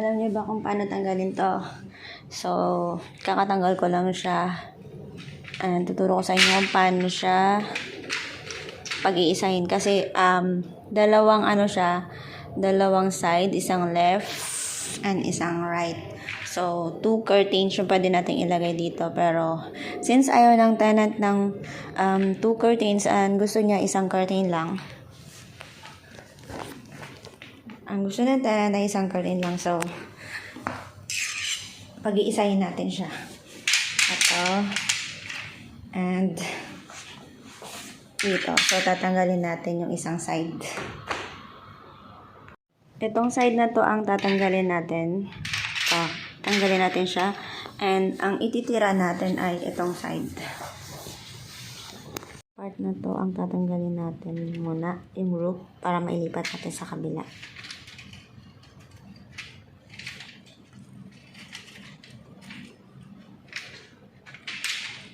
alam niyo ba kung paano tanggalin to? So, kakatanggal ko lang siya. And tuturo ko sa inyo kung paano siya pag-iisahin. Kasi, um, dalawang ano siya, dalawang side, isang left and isang right. So, two curtains yung pwede natin ilagay dito. Pero, since ayaw ng tenant ng um, two curtains and gusto niya isang curtain lang, ang gusto tenant ay isang curtain lang. So, pag-iisahin natin siya. Ito. And, dito. So, tatanggalin natin yung isang side. Itong side na to ang tatanggalin natin. Ito. Tanggalin natin siya. And, ang ititira natin ay itong side. Part na to ang tatanggalin natin muna. Yung roof para mailipat natin sa kabila.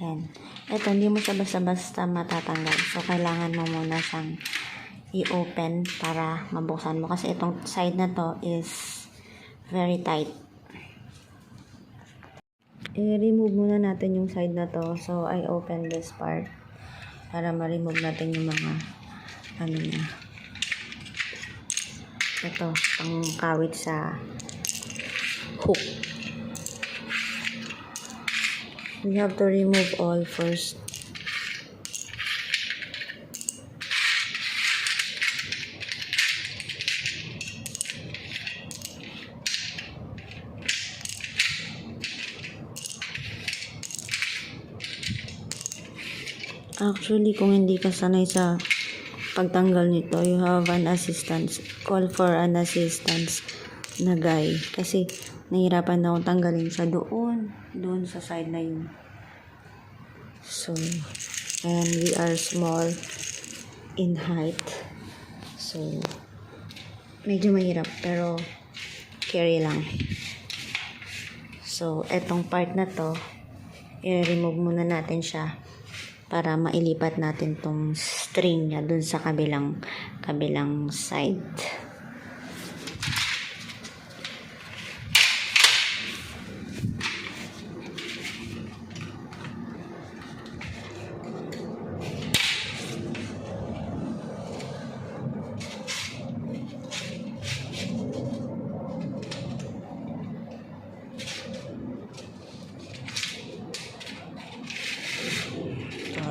Yan. Ito, hindi mo siya basta-basta matatanggal. So, kailangan mo muna siyang i-open para mabuksan mo. Kasi itong side na to is very tight. I-remove muna natin yung side na to. So, I open this part para ma-remove natin yung mga ano niya. Ito, pang kawit sa hook. We have to remove all first. Actually, kung hindi ka sanay sa pagtanggal nito, you have an assistance. Call for an assistance na guy. Kasi, nahirapan na akong tanggalin sa doon. Doon sa side na yun. So, and we are small in height. So, medyo mahirap. Pero, carry lang. So, etong part na to, i-remove muna natin siya para mailipat natin tong string niya dun sa kabilang kabilang side.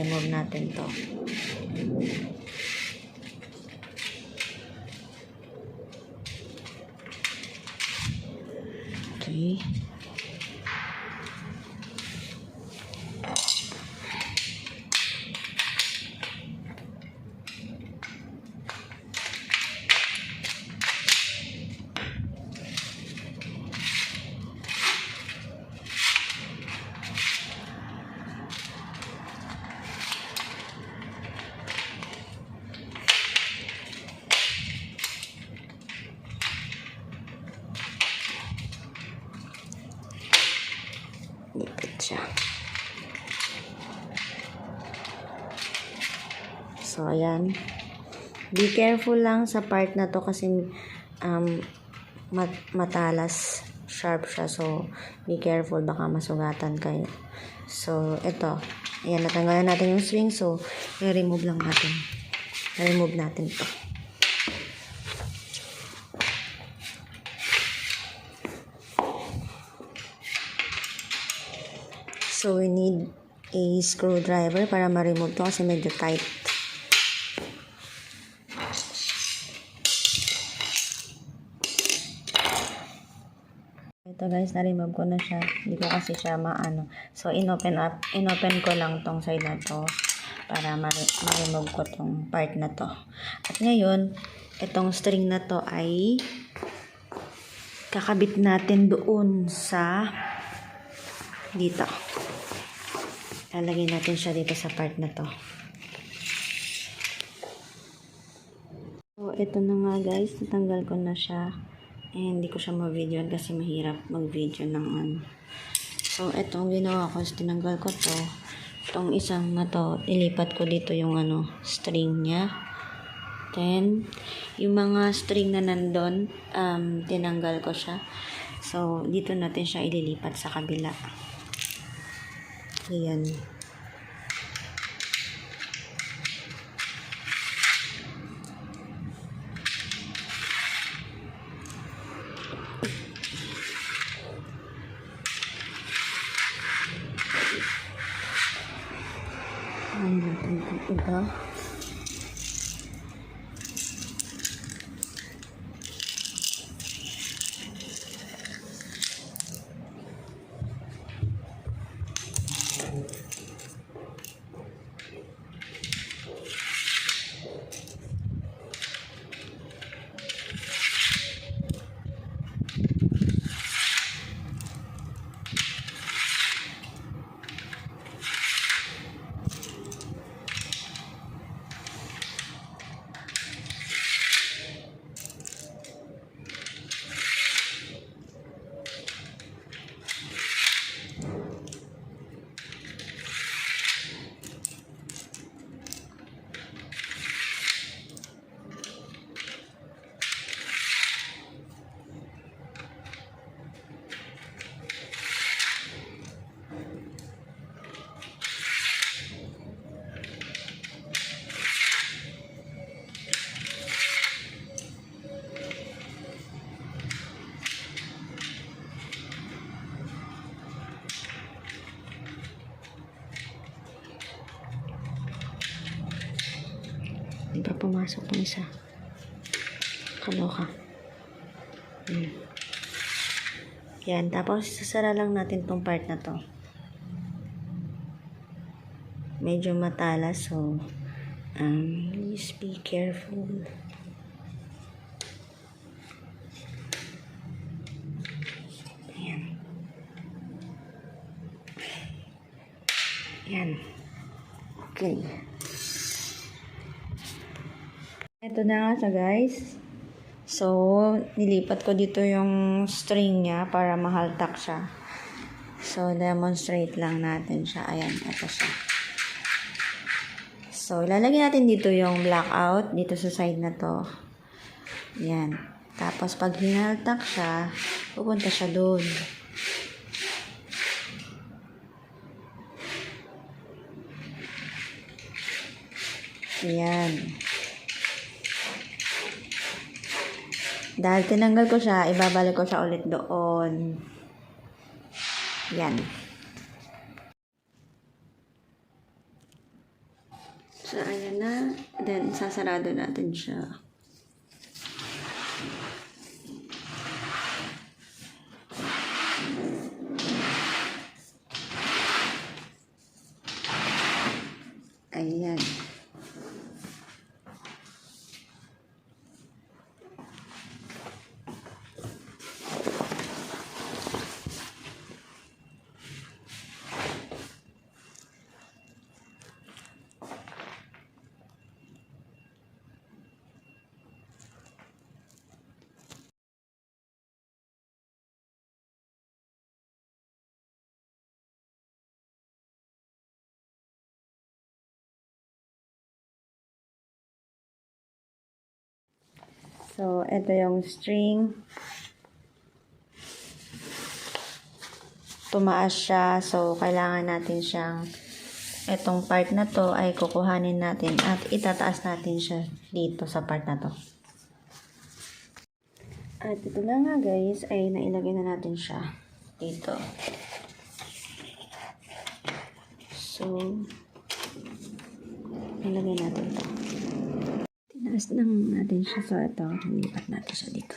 So, remove natin to. Okay. Lipit siya. So, ayan. Be careful lang sa part na to kasi um, mat matalas. Sharp siya. So, be careful. Baka masugatan kayo. So, ito. Ayan, natanggalan natin yung swing. So, i-remove lang natin. I-remove natin to. So, we need a screwdriver para ma-remove to kasi medyo tight. Guys, na-remove ko na siya. Hindi ko kasi siya maano. So, in-open up, in-open ko lang tong side na to para ma- ma-remove ko tong part na to. At ngayon, itong string na to ay kakabit natin doon sa dito. Lalagay natin siya dito sa part na to. So, ito na nga guys. Natanggal ko na siya. Eh, hindi ko siya ma-videoan kasi mahirap mag-video ng ano. So, ito ang ginawa ko tinanggal ko to. Itong isang na to, ilipat ko dito yung ano, string niya. natin. Yung mga string na nandun, um, tinanggal ko siya. So, dito natin siya ililipat sa kabila. Ayan. Ano natin itong pumasok yung isa? Kaloka. Hmm. Yan. Tapos, sasara lang natin tong part na to. Medyo matalas, so, um, please be careful. Ayan. Yan. Okay. Ito na nga siya guys. So, nilipat ko dito yung string niya para mahaltak siya. So, demonstrate lang natin siya. Ayan, ito siya. So, ilalagay natin dito yung blackout dito sa side na to. Ayan. Tapos, pag hinaltak siya, pupunta siya doon. Ayan. Dahil tinanggal ko siya, ibabalik ko siya ulit doon. Yan. So, ayan na. Then, sasarado natin siya. Ayan. So, ito yung string. Tumaas siya. So, kailangan natin siyang itong part na to ay kukuhanin natin at itataas natin siya dito sa part na to. At ito na nga guys, ay nailagay na natin siya dito. So, nilagay natin to. Tinaas lang natin siya sa ito. Lipat natin siya dito.